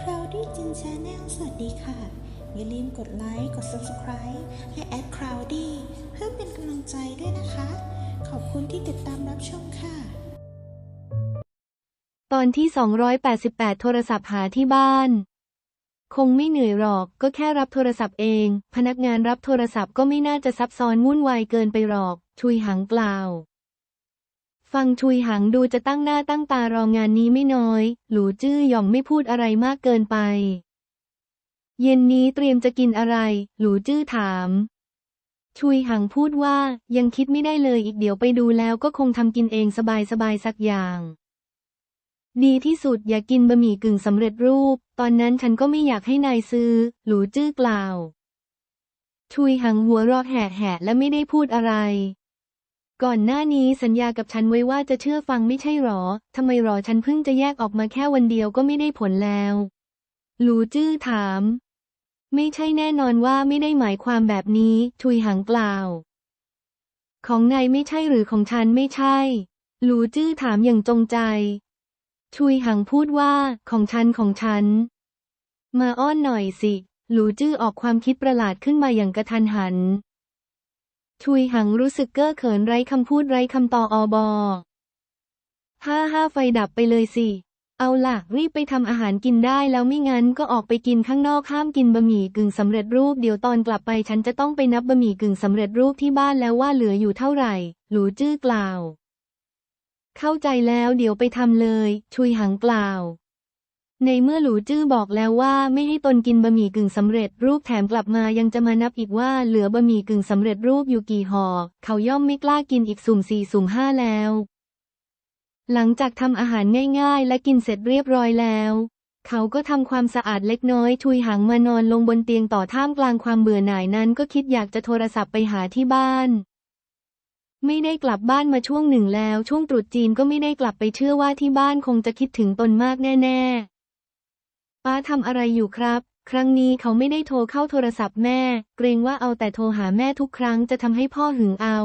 คราวดี้จินชาแนลสวัสดีค่ะ อย่าลืมกดไลค์ กด Subscribe และแอดคราวดี้เพื่อเป็นกำลังใจด้วยนะคะ ขอบคุณที่ติดตามรับชมค่ะ ตอนที่ 288 โทรศัพท์หาที่บ้าน คงไม่เหนื่อยหรอก ก็แค่รับโทรศัพท์เอง พนักงานรับโทรศัพท์ก็ไม่น่าจะซับซ้อนวุ่นวายเกินไปหรอก ชุยหังกล่าว ฟังชุยหังดูจะตั้งหน้าตั้งตารองงานนี้ไม่น้อย หลูจื้อหย่อมไม่พูดอะไรมากเกินไป เย็นนี้เตรียมจะกินอะไร หลูจื้อถาม ชุยหังพูดว่ายังคิดไม่ได้เลยอีกเดี๋ยวไปดูแล้วก็คงทำกินเองสบายๆสักอย่าง ดีที่สุดอย่ากินบะหมี่กึ่งสำเร็จรูป ตอนนั้นฉันก็ไม่อยากให้นายซื้อ หลูจื้อกล่าว ชุยหังหัวเรอกแหะๆและไม่ได้พูดอะไร ก่อนหน้านี้สัญญากับฉันไว้ว่าจะเชื่อฟังไม่ใช่หรอ ทำไมหรอฉันเพิ่งจะแยกออกมาแค่วันเดียวก็ไม่ได้ผลแล้ว หลูจื้อถาม ไม่ใช่แน่นอนว่าไม่ได้หมายความแบบนี้ชุยหังกล่าวของนายไม่ใช่หรือของฉันไม่ใช่ หลูจื้อถามอย่างจงใจชุยหังพูดว่า ของฉันของฉัน มาอ้อนหน่อยสิ หลูจื้อออกความคิดประหลาดขึ้นมาอย่างกระทันหัน ชุยหังรู้สึกเก้อเขินไร้คำพูดไร้คำต่ออบอห้าห้าไฟดับไปเลยสิ เอาล่ะรีบไปทำอาหารกินได้แล้วไม่งั้นก็ออกไปกินข้างนอกห้ามกินบะหมี่กึ่งสำเร็จรูปเดี๋ยวตอนกลับไปฉันจะต้องไปนับบะหมี่กึ่งสำเร็จรูปที่บ้านแล้วว่าเหลืออยู่เท่าไหร่ หลูจื้อกล่าว เข้าใจแล้วเดี๋ยวไปทำเลย ชุยหังกล่าว ในเมื่อหลูจื้อบอกแล้วว่าไม่ให้ตนกินบะหมี่กึ่งสำเร็จรูปแถมกลับมายังจะมานับอีกว่าเหลือบะหมี่กึ่งสำเร็จรูปอยู่กี่ห่อเขาย่อมไม่กล้ากินอีกสุ่มสี่สุ่มห้าแล้ว หลังจากทำอาหารง่ายๆ และกินเสร็จเรียบร้อยแล้ว เขาก็ทำความสะอาดเล็กน้อยชุยหังมานอนลงบนเตียงต่อท่ามกลางความเบื่อหน่ายนั้นก็คิดอยากจะโทรศัพท์ไปหาที่บ้านไม่ได้กลับบ้านมาช่วงหนึ่งแล้ว ช่วงตรุษจีนก็ไม่ได้กลับไปเชื่อว่าที่บ้านคงจะคิดถึงตนมากแน่ ๆ ป้าทำอะไรอยู่ครับ ครั้งนี้เขาไม่ได้โทรเข้าโทรศัพท์แม่ เกรงว่าเอาแต่โทรหาแม่ทุกครั้งจะทำให้พ่อหึงเอา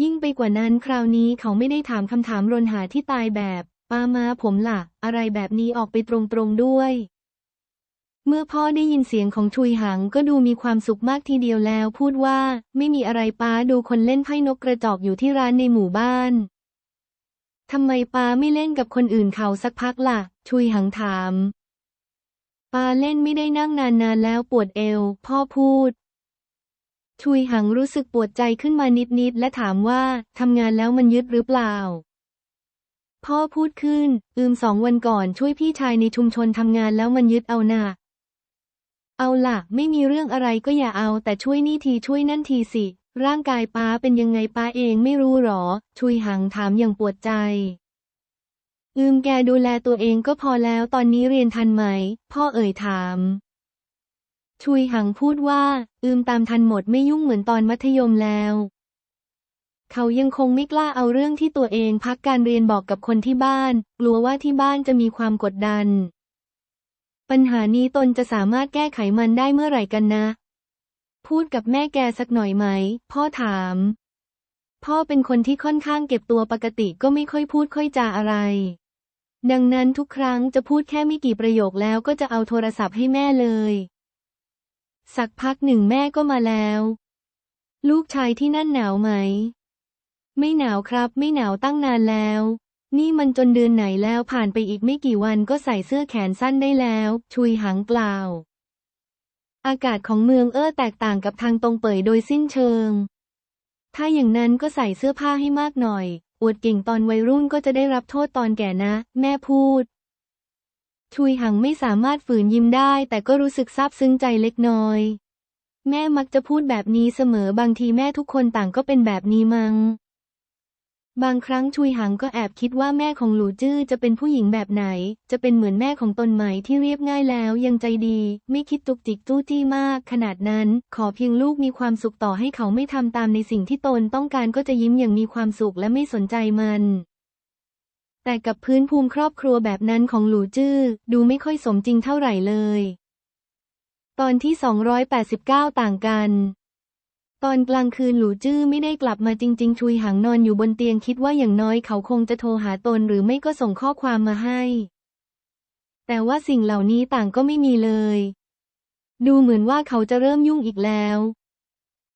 ยิ่งไปกว่านั้นคราวนี้เขาไม่ได้ถามคำถามรนหาที่ตายแบบป้ามาผมล่ะ อะไรแบบนี้ออกไปตรงๆด้วยเมื่อพ่อได้ยินเสียงของชุยหังก็ดูมีความสุขมากทีเดียวแล้วพูดว่า ไม่มีอะไรป้าดูคนเล่นไพ่นกกระจอกอยู่ที่ร้านในหมู่บ้าน ทำไมป้าไม่เล่นกับคนอื่นเขาสักพักล่ะ ชุยหังถาม ปาเล่นไม่ได้นั่งนานๆแล้วปวดเอว พ่อพูด ชุยหังรู้สึกปวดใจขึ้นมานิดๆและถามว่าทำงานแล้วมันยึดหรือเปล่า พ่อพูดขึ้น อืมสองวันก่อนช่วยพี่ชายในชุมชนทำงานแล้วมันยึดเอาหนักเอาล่ะ ไม่มีเรื่องอะไรก็อย่าเอา แต่ช่วยนี่ทีช่วยนั่นทีสิ ร่างกายป้าเป็นยังไงป้าเองไม่รู้หรอ ชุยหังถามอย่างปวดใจ อืมแกดูแลตัวเองก็พอแล้วตอนนี้เรียนทันไหม พ่อเอ่ยถาม ชุยหังพูดว่า อืมตามทันหมดไม่ยุ่งเหมือนตอนมัธยมแล้ว เขายังคงไม่กล้าเอาเรื่องที่ตัวเองพักการเรียนบอกกับคนที่บ้าน กลัวว่าที่บ้านจะมีความกดดัน ปัญหานี้ตนจะสามารถแก้ไขมันได้เมื่อไหร่กันนะ พูดกับแม่แกสักหน่อยไหม พ่อถาม พ่อเป็นคนที่ค่อนข้างเก็บตัวปกติก็ไม่ค่อยพูดค่อยจาอะไร ดังนั้นทุกครั้งจะพูดแค่ไม่กี่ประโยคแล้วก็จะเอาโทรศัพท์ให้แม่เลย สักพักหนึ่งแม่ก็มาแล้ว ลูกชายที่นั่นหนาวไหม ไม่หนาวครับ ไม่หนาวตั้งนานแล้ว นี่มันจนเดือนไหนแล้วผ่านไปอีกไม่กี่วันก็ใส่เสื้อแขนสั้นได้แล้ว ชุยหังกล่าวอากาศของเมืองเอ้อแตกต่างกับทางตรงเป่ยโดยสิ้นเชิง ถ้าอย่างนั้นก็ใส่เสื้อผ้าให้มากหน่อย อวดเก่งตอนวัยรุ่นก็จะได้รับโทษตอนแก่นะ แม่พูด ชุยหังไม่สามารถฝืนยิ้มได้ แต่ก็รู้สึกซาบซึ้งใจเล็กน้อย แม่มักจะพูดแบบนี้เสมอบางทีแม่ทุกคนต่างก็เป็นแบบนี้มัง้ง บางครั้งชุยหังก็แอบคิดว่าแม่ของหลูจื้อจะเป็นผู้หญิงแบบไหน จะเป็นเหมือนแม่ของตนไหมที่เรียบง่ายแล้วยังใจดี ไม่คิดตุกจิกจู้จี้มาก ขนาดนั้น ขอเพียงลูกมีความสุขต่อให้เขาไม่ทำตามในสิ่งที่ตนต้องการก็จะยิ้มอย่างมีความสุขและไม่สนใจมันแต่กับพื้นภูมิครอบครัวแบบนั้นของหลูจื้อดูไม่ค่อยสมจริงเท่าไหร่เลย ตอนที่ 289 ต่างกัน ตอนกลางคืนหลูจื้อไม่ได้กลับมาจริง ๆ ชุยหังนอนอยู่บนเตียงคิดว่าอย่างน้อยเขาคงจะโทรหาตนหรือไม่ก็ส่งข้อความมาให้ แต่ว่าสิ่งเหล่านี้ต่างก็ไม่มีเลย ดูเหมือนว่าเขาจะเริ่มยุ่งอีกแล้ว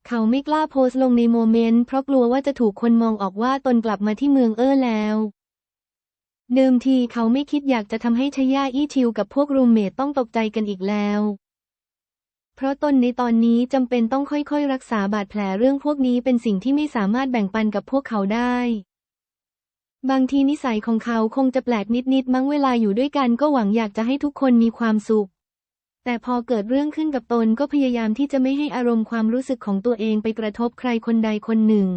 เขาไม่กล้าโพสต์ลงในโมเมนต์เพราะกลัวว่าจะถูกคนมองออกว่าตนกลับมาที่เมืองเอ้อแล้วเดิมทีเขาไม่คิดอยากจะทำให้ชย่าอี้ชิวกับพวกรูมเมทต้องตกใจกันอีกแล้ว เพราะตนในตอนนี้จำเป็นต้องค่อยๆ รักษาบาดแผลเรื่องพวกนี้เป็นสิ่งที่ไม่สามารถแบ่งปันกับพวกเขาได้ บางทีนิสัยของเขาคงจะแปลกนิดๆมั้งเวลาอยู่ด้วยกันก็หวังอยากจะให้ทุกคนมีความสุข แต่พอเกิดเรื่องขึ้นกับตนก็พยายามที่จะไม่ให้อารมณ์ความรู้สึกของตัวเองไปกระทบใครคนใดคนหนึ่ง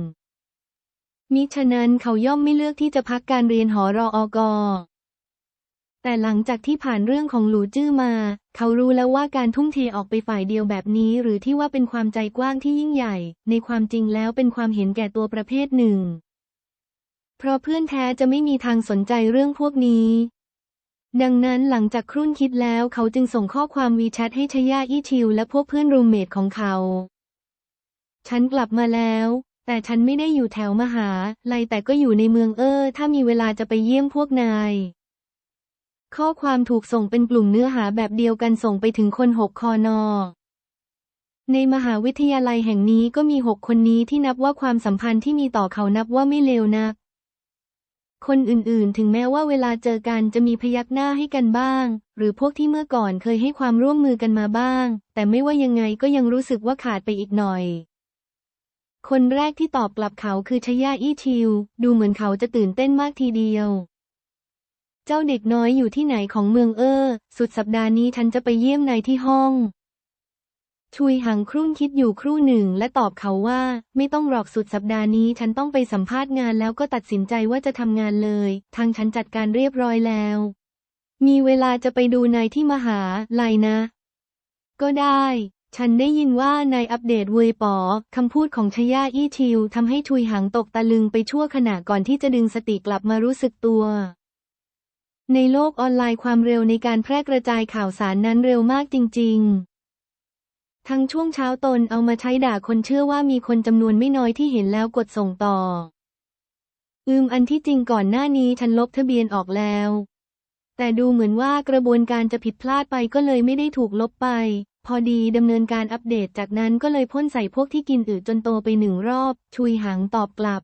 มิฉะนั้นเขาย่อมไม่เลือกที่จะพักการเรียนหอรออกอ แต่หลังจากที่ผ่านเรื่องของหลูจื้อมา เขารู้แล้วว่าการทุ่มเทออกไปฝ่ายเดียวแบบนี้ หรือที่ว่าเป็นความใจกว้างที่ยิ่งใหญ่ ในความจริงแล้วเป็นความเห็นแก่ตัวประเภทหนึ่ง เพราะเพื่อนแท้จะไม่มีทางสนใจเรื่องพวกนี้ ดังนั้นหลังจากครุ่นคิดแล้วเขาจึงส่งข้อความวีแชทให้ชย่าอี้ชิวและพวกเพื่อนรูมเมทของเขา ฉันกลับมาแล้ว แต่ฉันไม่ได้อยู่แถวมหาลัยแต่ก็อยู่ในเมืองเออ ถ้ามีเวลาจะไปเยี่ยมพวกนาย ข้อความถูกส่งเป็นกลุ่มเนื้อหาแบบเดียวกันส่งไปถึงคนหกคอนอในมหาวิทยาลัยแห่งนี้ก็มีหกคนนี้ที่นับว่าความสัมพันธ์ที่มีต่อเขานับว่าไม่เลวนัก คนอื่นๆ ถึงแม้ว่าเวลาเจอกันจะมีพยักหน้าให้กันบ้าง หรือพวกที่เมื่อก่อนเคยให้ความร่วมมือกันมาบ้าง แต่ไม่ว่ายังไงก็ยังรู้สึกว่าขาดไปอีกหน่อย คนแรกที่ตอบกลับเขาคือชยาอี้ชิว ดูเหมือนเขาจะตื่นเต้นมากทีเดียว เจ้าเด็กน้อยอยู่ที่ไหนของเมืองเออสุดสัปดาห์นี้ฉันจะไปเยี่ยมนายที่ห้อง ชุยหังครุ่นคิดอยู่ครู่หนึ่งและตอบเขาว่า ไม่ต้องหรอกสุดสัปดาห์นี้ฉันต้องไปสัมภาษณ์งานแล้วก็ตัดสินใจว่าจะทำงานเลย ทางฉันจัดการเรียบร้อยแล้ว มีเวลาจะไปดูนายที่มหาลัยนะ ก็ได้ ฉันได้ยินว่านายอัปเดตเวยป๋อคำพูดของชย่าอี้ชิวทำให้ชุยหังตกตะลึงไปชั่วขณะก่อนที่จะดึงสติกลับมารู้สึกตัว ในโลกออนไลน์ความเร็วในการแพร่กระจายข่าวสารนั้นเร็วมากจริง ๆ ทั้งช่วงเช้าตนเอามาใช้ด่าคนเชื่อว่ามีคนจำนวนไม่น้อยที่เห็นแล้วกดส่งต่อ อืมอันที่จริงก่อนหน้านี้ฉันลบทะเบียนออกแล้ว แต่ดูเหมือนว่ากระบวนการจะผิดพลาดไปก็เลยไม่ได้ถูกลบไป พอดีดำเนินการอัปเดตจากนั้นก็เลยพ่นใส่พวกที่กินอืดจนโตไปหนึ่งรอบ ชุยหางตอบกลับ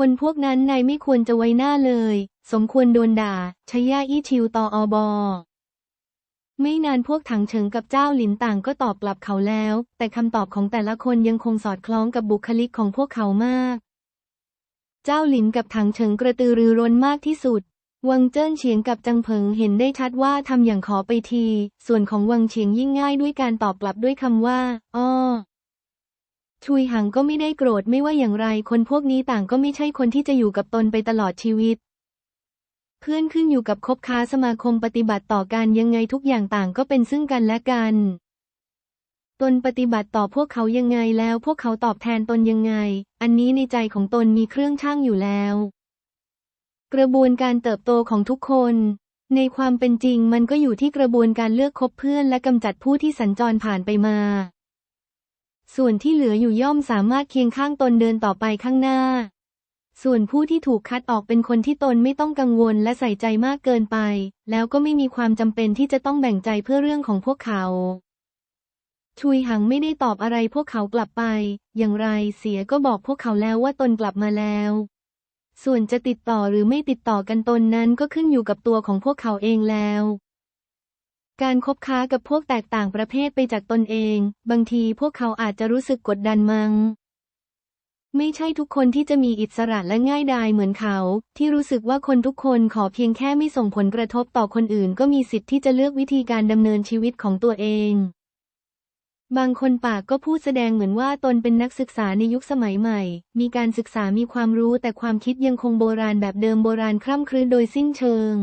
คนพวกนั้นนายไม่ควรจะไว้หน้าเลย สมควรโดนด่าชย่าอี้ชิวตออบอไม่นานพวกถังเฉิงกับเจ้าหลินต่างก็ตอบกลับเขาแล้ว แต่คำตอบของแต่ละคนยังคงสอดคล้องกับบุคลิกของพวกเขามาก เจ้าหลินกับถังเฉิงกระตือรือร้นมากที่สุด วังเจิ้นเฉียงกับจังเผิงเห็นได้ชัดว่าทำอย่างขอไปที ส่วนของวังเฉียงยิ่งง่ายด้วยการตอบกลับด้วยคำว่า อ้อ ชุยหังก็ไม่ได้โกรธไม่ว่าอย่างไร คนพวกนี้ต่างก็ไม่ใช่คนที่จะอยู่กับตนไปตลอดชีวิต เพื่อนขึ้นอยู่กับคบค้าสมาคมปฏิบัติต่อกันยังไงทุกอย่างต่างก็เป็นซึ่งกันและกัน ตนปฏิบัติต่อพวกเขายังไงแล้วพวกเขาตอบแทนตนยังไง อันนี้ในใจของตนมีเครื่องช่างอยู่แล้ว กระบวนการเติบโตของทุกคน ในความเป็นจริงมันก็อยู่ที่กระบวนการเลือกคบเพื่อนและกำจัดผู้ที่สัญจรผ่านไปมา ส่วนที่เหลืออยู่ย่อมสามารถเคียงข้างตนเดินต่อไปข้างหน้า ส่วนผู้ที่ถูกคัดออกเป็นคนที่ตนไม่ต้องกังวลและใส่ใจมากเกินไป แล้วก็ไม่มีความจำเป็นที่จะต้องแบ่งใจเพื่อเรื่องของพวกเขาชุยหังไม่ได้ตอบอะไรพวกเขากลับไป อย่างไรเสียก็บอกพวกเขาแล้วว่าตนกลับมาแล้ว ส่วนจะติดต่อหรือไม่ติดต่อกันตนนั้นก็ขึ้นอยู่กับตัวของพวกเขาเองแล้ว การคบค้ากับพวกแตกต่างประเภทไปจากตนเอง บางทีพวกเขาอาจจะรู้สึกกดดันมัง้งไม่ใช่ทุกคนที่จะมีอิสระและง่ายดายเหมือนเขา ที่รู้สึกว่าคนทุกคนขอเพียงแค่ไม่ส่งผลกระทบต่อคนอื่น ก็มีสิทธิ์ที่จะเลือกวิธีการดำเนินชีวิตของตัวเอง บางคนปากก็พูดแสดงเหมือนว่าตนเป็นนักศึกษาในยุคสมัยใหม่ มีการศึกษามีความรู้แต่ความคิดยังคงโบราณแบบเดิมโบราณคร่ำครืนโดยสิ้นเชิง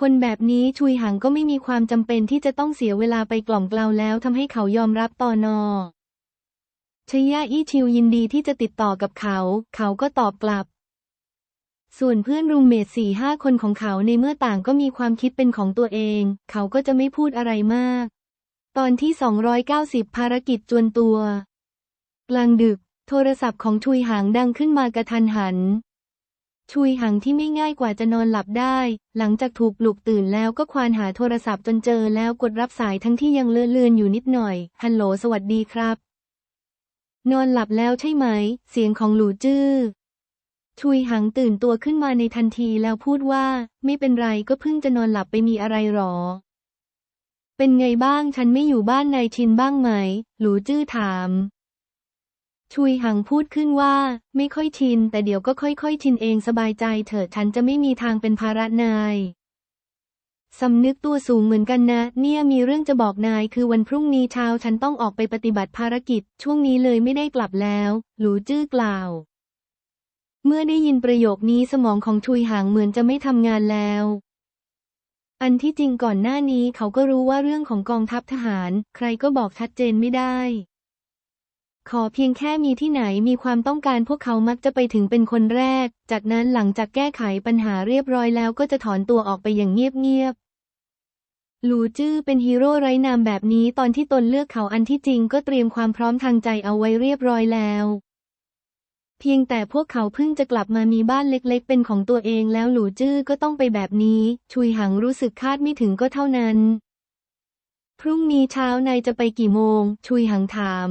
คนแบบนี้ชุยหังก็ไม่มีความจำเป็นที่จะต้องเสียเวลาไปกล่อมเกลาแล้วทำให้เขายอมรับตอนอชย่าอี้ชิวยินดีที่จะติดต่อกับเขา เขาก็ตอบกลับ ส่วนเพื่อนรูมเมทสี่ห้าคนของเขาในเมื่อต่างก็มีความคิดเป็นของตัวเอง เขาก็จะไม่พูดอะไรมาก ตอนที่ 290 ภารกิจจวนตัว กลางดึก โทรศัพท์ของชุยหางดังขึ้นมากระทันหัน ชุยหังที่ไม่ง่ายกว่าจะนอนหลับได้ หลังจากถูกปลุกตื่นแล้วก็ควานหาโทรศัพท์จนเจอแล้วกดรับสายทั้งที่ยังเลอะเลือนอยู่นิดหน่อย ฮัลโหลสวัสดีครับ นอนหลับแล้วใช่ไหม เสียงของหลูจื้อชุยหังตื่นตัวขึ้นมาในทันทีแล้วพูดว่า ไม่เป็นไรก็เพิ่งจะนอนหลับไปมีอะไรหรอ เป็นไงบ้างฉันไม่อยู่บ้านนายชินบ้างไหม หลูจื้อถาม ชุยหังพูดขึ้นว่า ไม่ค่อยชิน แต่เดี๋ยวก็ค่อยๆ ชินเองสบายใจเถอะฉันจะไม่มีทางเป็นภาระนายสำนึกตัวสูงเหมือนกันนะ เนี่ยมีเรื่องจะบอกนายคือวันพรุ่งนี้เช้าฉันต้องออกไปปฏิบัติภารกิจ ช่วงนี้เลยไม่ได้กลับแล้ว หลูจื้อกล่าว เมื่อได้ยินประโยคนี้สมองของชุยหางเหมือนจะไม่ทำงานแล้ว อันที่จริงก่อนหน้านี้เขาก็รู้ว่าเรื่องของกองทัพทหาร ใครก็บอกชัดเจนไม่ได้ ขอเพียงแค่มีที่ไหนมีความต้องการพวกเขามักจะไปถึงเป็นคนแรก จากนั้นหลังจากแก้ไขปัญหาเรียบร้อยแล้วก็จะถอนตัวออกไปอย่างเงียบๆ หลูจื้อเป็นฮีโร่ไร้นามแบบนี้ตอนที่ตนเลือกเขาอันที่จริงก็เตรียมความพร้อมทางใจเอาไว้เรียบร้อยแล้ว เพียงแต่พวกเขาเพิ่งจะกลับมามีบ้านเล็กๆ เป็นของตัวเองแล้วหลูจื้อก็ต้องไปแบบนี้ ชุยหังรู้สึกคาดไม่ถึงก็เท่านั้น พรุ่งนี้เช้านายจะไปกี่โมง ชุยหังถาม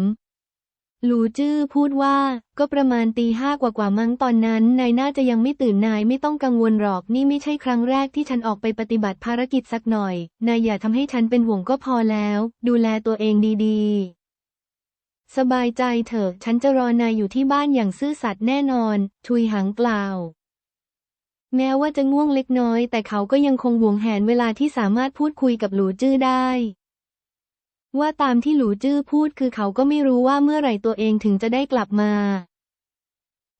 หลูจื้อพูดว่า ก็ประมาณตีห้ากว่ากว่าๆมั้งตอนนั้น นายน่าจะยังไม่ตื่นนายไม่ต้องกังวลหรอกนี่ไม่ใช่ครั้งแรกที่ฉันออกไปปฏิบัติภารกิจสักหน่อย นายอย่าทำให้ฉันเป็นห่วงก็พอแล้ว ดูแลตัวเองดีๆ สบายใจเถอะ ฉันจะรอนายอยู่ที่บ้านอย่างซื่อสัตย์แน่นอนชุยหังกล่าวแม้ว่าจะง่วงเล็กน้อย แต่เขาก็ยังคงหวงแหนเวลาที่สามารถพูดคุยกับหลูจื้อได้ ว่าตามที่หลูจื้อพูดคือเขาก็ไม่รู้ว่าเมื่อไหร่ตัวเองถึงจะได้กลับมา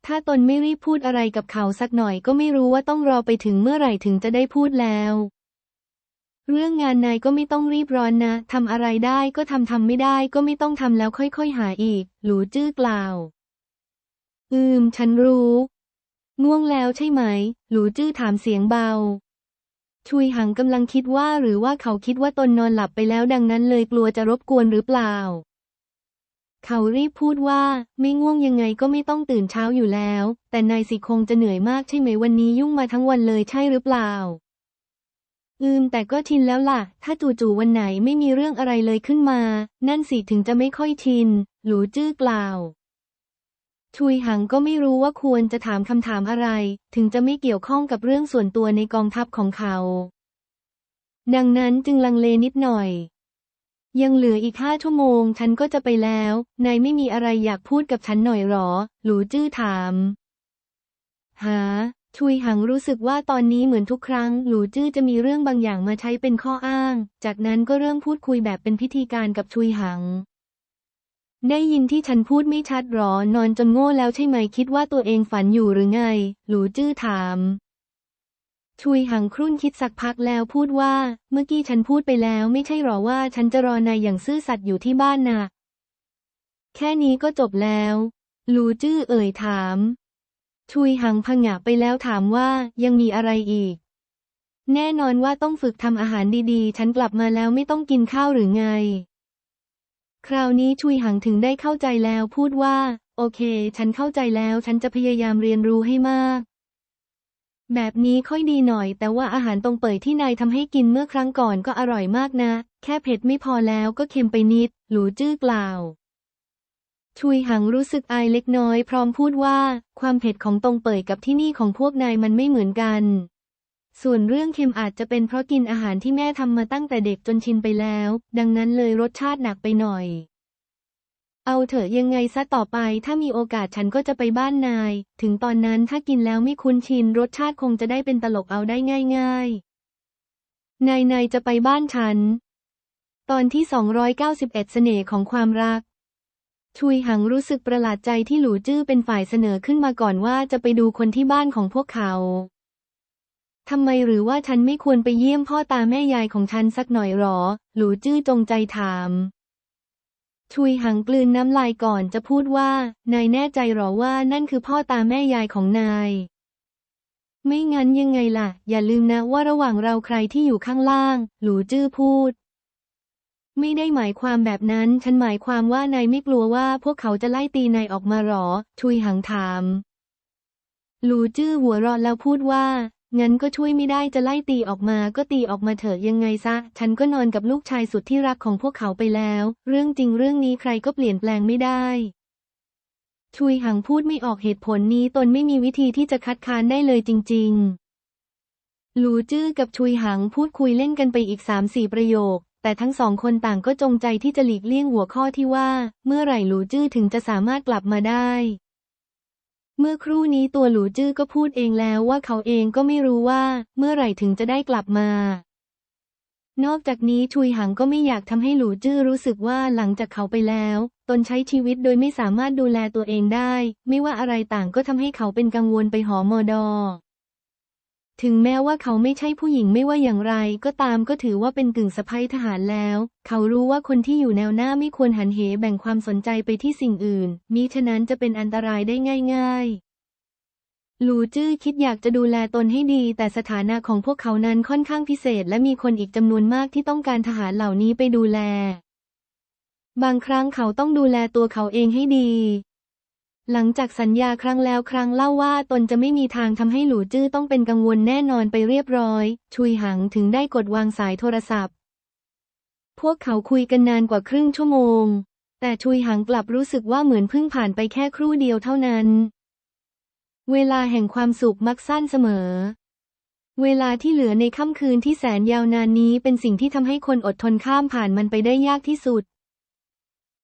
ถ้าตนไม่รีบพูดอะไรกับเขาสักหน่อยก็ไม่รู้ว่าต้องรอไปถึงเมื่อไหร่ถึงจะได้พูดแล้ว เรื่องงานนายก็ไม่ต้องรีบร้อนนะทำอะไรได้ก็ทำทำไม่ได้ก็ไม่ต้องทำแล้วค่อยๆ หาอีก หลูจื้อกล่าว อืม ฉันรู้ ง่วงแล้วใช่ไหม หลูจื้อถามเสียงเบา ชุยหังกำลังคิดว่าหรือว่าเขาคิดว่าตนนอนหลับไปแล้วดังนั้นเลยกลัวจะรบกวนหรือเปล่า เขารีบพูดว่า ไม่ง่วงยังไงก็ไม่ต้องตื่นเช้าอยู่แล้ว แต่นายสิคงจะเหนื่อยมากใช่ไหมวันนี้ยุ่งมาทั้งวันเลยใช่หรือเปล่า อืมแต่ก็ชินแล้วล่ะ ถ้าจู่ๆวันไหนไม่มีเรื่องอะไรเลยขึ้นมา นั่นสิถึงจะไม่ค่อยชิน หลูจื้อกล่าว ชุยหังก็ไม่รู้ว่าควรจะถามคำถามอะไร ถึงจะไม่เกี่ยวข้องกับเรื่องส่วนตัวในกองทัพของเขา ดังนั้นจึงลังเลนิดหน่อย ยังเหลืออีกห้าชั่วโมง ฉันก็จะไปแล้ว นายไม่มีอะไรอยากพูดกับฉันหน่อยหรอ หลูจื้อถาม หาชุยหังรู้สึกว่าตอนนี้เหมือนทุกครั้ง หลูจื้อจะมีเรื่องบางอย่างมาใช้เป็นข้ออ้าง จากนั้นก็เริ่มพูดคุยแบบเป็นพิธีการกับชุยหัง ได้ยินที่ฉันพูดไม่ชัดหรอนอนจนโง่แล้วใช่ไหมคิดว่าตัวเองฝันอยู่หรือไง หลูจื้อถาม ชุยหังครุ่นคิดสักพักแล้วพูดว่า เมื่อกี้ฉันพูดไปแล้วไม่ใช่หรอว่าฉันจะรอนายอย่างซื่อสัตย์อยู่ที่บ้านนะแค่นี้ก็จบแล้ว หลูจื้อเอ่ยถาม ชุยหังผงะไปแล้วถามว่ายังมีอะไรอีก แน่นอนว่าต้องฝึกทำอาหารดีๆ ฉันกลับมาแล้วไม่ต้องกินข้าวหรือไง คราวนี้ชุยหังถึงได้เข้าใจแล้วพูดว่า โอเค ฉันเข้าใจแล้วฉันจะพยายามเรียนรู้ให้มาก แบบนี้ค่อยดีหน่อย แต่ว่าอาหารตรงเปิดที่นายทำให้กินเมื่อครั้งก่อนก็อร่อยมากนะ แค่เผ็ดไม่พอแล้วก็เค็มไปนิด หลูจื้อกล่าวชุยหังรู้สึกอายเล็กน้อยพร้อมพูดว่า ความเผ็ดของตรงเปิดกับที่นี่ของพวกนายมันไม่เหมือนกัน ส่วนเรื่องเค็มอาจจะเป็นเพราะกินอาหารที่แม่ทำมาตั้งแต่เด็กจนชินไปแล้ว ดังนั้นเลยรสชาติหนักไปหน่อย เอาเถอะยังไงซะต่อไป ถ้ามีโอกาสฉันก็จะไปบ้านนาย ถึงตอนนั้นถ้ากินแล้วไม่คุ้นชิน รสชาติคงจะได้เป็นตลกเอาได้ง่าย ๆ นายนายจะไปบ้านฉัน ตอนที่ 291 เสน่ห์ของความรักชุยหังรู้สึกประหลาดใจที่หลูจื้อเป็นฝ่ายเสนอขึ้นมาก่อนว่าจะไปดูคนที่บ้านของพวกเขา ทำไมหรือว่าฉันไม่ควรไปเยี่ยมพ่อตาแม่ยายของฉันสักหน่อยหรอ หลูจื้อจงใจถาม ชุยหังกลืนน้ำลายก่อนจะพูดว่า นายแน่ใจหรอว่านั่นคือพ่อตาแม่ยายของนาย ไม่งั้นยังไงล่ะ อย่าลืมนะว่าระหว่างเราใครที่อยู่ข้างล่าง หลูจื้อพูด ไม่ได้หมายความแบบนั้น ฉันหมายความว่านายไม่กลัวว่าพวกเขาจะไล่ตีนายออกมาหรอ ชุยหังถามหลูจื้อหัวเราะแล้วพูดว่า งั้นก็ช่วยไม่ได้จะไล่ตีออกมาก็ตีออกมาเถอะยังไงซะ ฉันก็นอนกับลูกชายสุดที่รักของพวกเขาไปแล้ว เรื่องจริงเรื่องนี้ใครก็เปลี่ยนแปลงไม่ได้ชุยหังพูดไม่ออกเหตุผลนี้ตนไม่มีวิธีที่จะคัดค้านได้เลยจริง ๆ หลูจื้อกับชุยหังพูดคุยเล่นกันไปอีกสามสี่ประโยค แต่ทั้งสองคนต่างก็จงใจที่จะหลีกเลี่ยงหัวข้อที่ว่า เมื่อไหร่หลูจื้อถึงจะสามารถกลับมาได้ เมื่อครู่นี้ตัวหลูจื้อก็พูดเองแล้วว่าเขาเองก็ไม่รู้ว่าเมื่อไหร่ถึงจะได้กลับมา นอกจากนี้ชุยหังก็ไม่อยากทำให้หลูจื้อรู้สึกว่าหลังจากเขาไปแล้ว ตนใช้ชีวิตโดยไม่สามารถดูแลตัวเองได้ ไม่ว่าอะไรต่างก็ทำให้เขาเป็นกังวลไปหอมอดอ ถึงแม้ว่าเขาไม่ใช่ผู้หญิงไม่ว่าอย่างไร ก็ตามก็ถือว่าเป็นกึ่งสะใภ้ทหารแล้ว เขารู้ว่าคนที่อยู่แนวหน้าไม่ควรหันเหแบ่งความสนใจไปที่สิ่งอื่น มิฉะนั้นจะเป็นอันตรายได้ง่าย ๆ หลูจื้อคิดอยากจะดูแลตนให้ดี แต่สถานะของพวกเขานั้นค่อนข้างพิเศษ และมีคนอีกจำนวนมากที่ต้องการทหารเหล่านี้ไปดูแล บางครั้งเขาต้องดูแลตัวเขาเองให้ดี หลังจากสัญญาครั้งแล้วครั้งเล่าว่าตนจะไม่มีทางทำให้หลูจื้อต้องเป็นกังวลแน่นอนไปเรียบร้อย ชุยหังถึงได้กดวางสายโทรศัพท์ พวกเขาคุยกันนานกว่าครึ่งชั่วโมง แต่ชุยหังกลับรู้สึกว่าเหมือนเพิ่งผ่านไปแค่ครู่เดียวเท่านั้น เวลาแห่งความสุขมักสั้นเสมอ เวลาที่เหลือในค่ำคืนที่แสนยาวนานนี้เป็นสิ่งที่ทำให้คนอดทนข้ามผ่านมันไปได้ยากที่สุด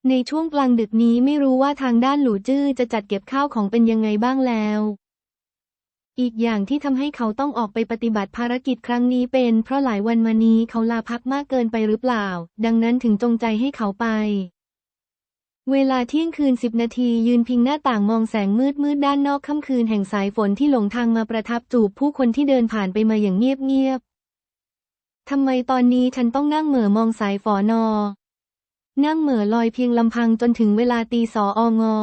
ในช่วงกลางดึกนี้ไม่รู้ว่าทางด้านหลูจื้อจะจัดเก็บข้าวของเป็นยังไงบ้างแล้ว อีกอย่างที่ทำให้เขาต้องออกไปปฏิบัติภารกิจครั้งนี้เป็น เพราะหลายวันมานี้เขาลาพักมากเกินไปหรือเปล่า ดังนั้นถึงจงใจให้เขาไป เวลาเที่ยงคืนสิบนาทียืนพิงหน้าต่างมองแสงมืดมืดด้านนอกค่ำคืนแห่งสายฝนที่หลงทางมาประทับจูบผู้คนที่เดินผ่านไปมาอย่างเงียบๆทำไมตอนนี้ฉันต้องนั่งเหม่อมองสายฝอนอ นั่งเหม่อลอยเพียงลำพังจนถึงเวลาตีสอองอ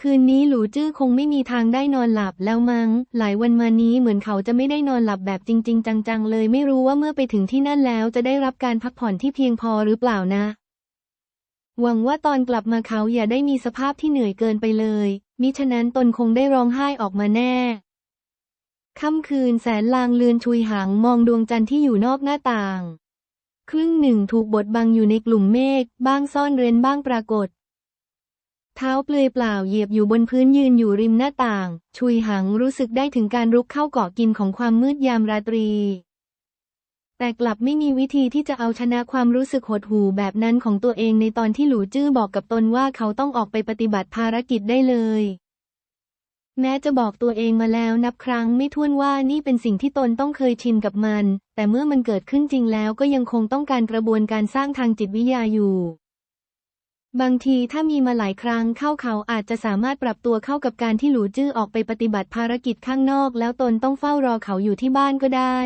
คืนนี้หลูจื้อคงไม่มีทางได้นอนหลับแล้วมัง้ง หลายวันมานี้เหมือนเขาจะไม่ได้นอนหลับแบบจริง ๆ จัง ๆ เลยไม่รู้ว่าเมื่อไปถึงที่นั่นแล้วจะได้รับการพักผ่อนที่เพียงพอหรือเปล่านะ หวังว่าตอนกลับมาเขาอย่าได้มีสภาพที่เหนื่อยเกินไปเลย มิฉะนั้นตนคงได้ร้องไห้ออกมาแน่ค่ำคืนแสนลางเลือนชุยหางมองดวงจันทร์ที่อยู่นอกหน้าต่าง ครึ่งหนึ่งถูกบดบังอยู่ในกลุ่มเมฆ บ้างซ่อนเร้นบ้างปรากฏ เท้าเปลือยเปล่าเหยียบอยู่บนพื้นยืนอยู่ริมหน้าต่าง ชุยหังรู้สึกได้ถึงการรุกเข้าเกาะกินของความมืดยามราตรี แต่กลับไม่มีวิธีที่จะเอาชนะความรู้สึกหดหู่แบบนั้นของตัวเองในตอนที่หลูจื้อบอกกับตนว่าเขาต้องออกไปปฏิบัติภารกิจได้เลย แม้จะบอกตัวเองมาแล้วนับครั้งไม่ถ้วนว่านี่เป็นสิ่งที่ตนต้องเคยชินกับมัน แต่เมื่อมันเกิดขึ้นจริงแล้วก็ยังคงต้องการกระบวนการสร้างทางจิตวิทยาอยู่ บางทีถ้ามีมาหลายครั้งเข้าเขาอาจจะสามารถปรับตัวเข้ากับการที่หลูจื้อออกไปปฏิบัติภารกิจข้างนอก แล้วตนต้องเฝ้ารอเขาอยู่ที่บ้านก็ได้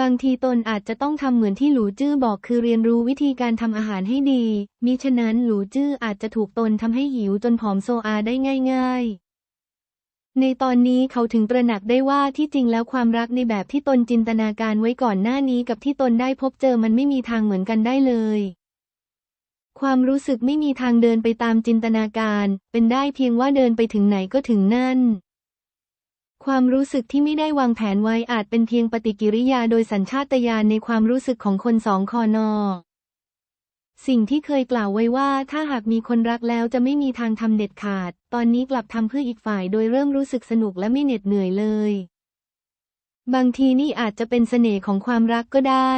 บางทีตนอาจจะต้องทำเหมือนที่หลูจื้อบอกคือเรียนรู้วิธีการทำอาหารให้ดี มิฉะนั้นหลูจื้ออาจจะถูกตนทำให้หิวจนผอมโซอาได้ง่าย ๆ ในตอนนี้เขาถึงตระหนักได้ว่าที่จริงแล้วความรักในแบบที่ตนจินตนาการไว้ก่อนหน้านี้กับที่ตนได้พบเจอมันไม่มีทางเหมือนกันได้เลย ความรู้สึกไม่มีทางเดินไปตามจินตนาการ เป็นได้เพียงว่าเดินไปถึงไหนก็ถึงนั่น ความรู้สึกที่ไม่ได้วางแผนไว้อาจเป็นเพียงปฏิกิริยาโดยสัญชาตญาณในความรู้สึกของคนสองคอนอ สิ่งที่เคยกล่าวไว้ว่าถ้าหากมีคนรักแล้วจะไม่มีทางทำเด็ดขาด ตอนนี้กลับทำเพื่ออีกฝ่ายโดยเริ่มรู้สึกสนุกและไม่เหน็ดเหนื่อยเลย บางทีนี่อาจจะเป็นเสน่ห์ของความรักก็ได้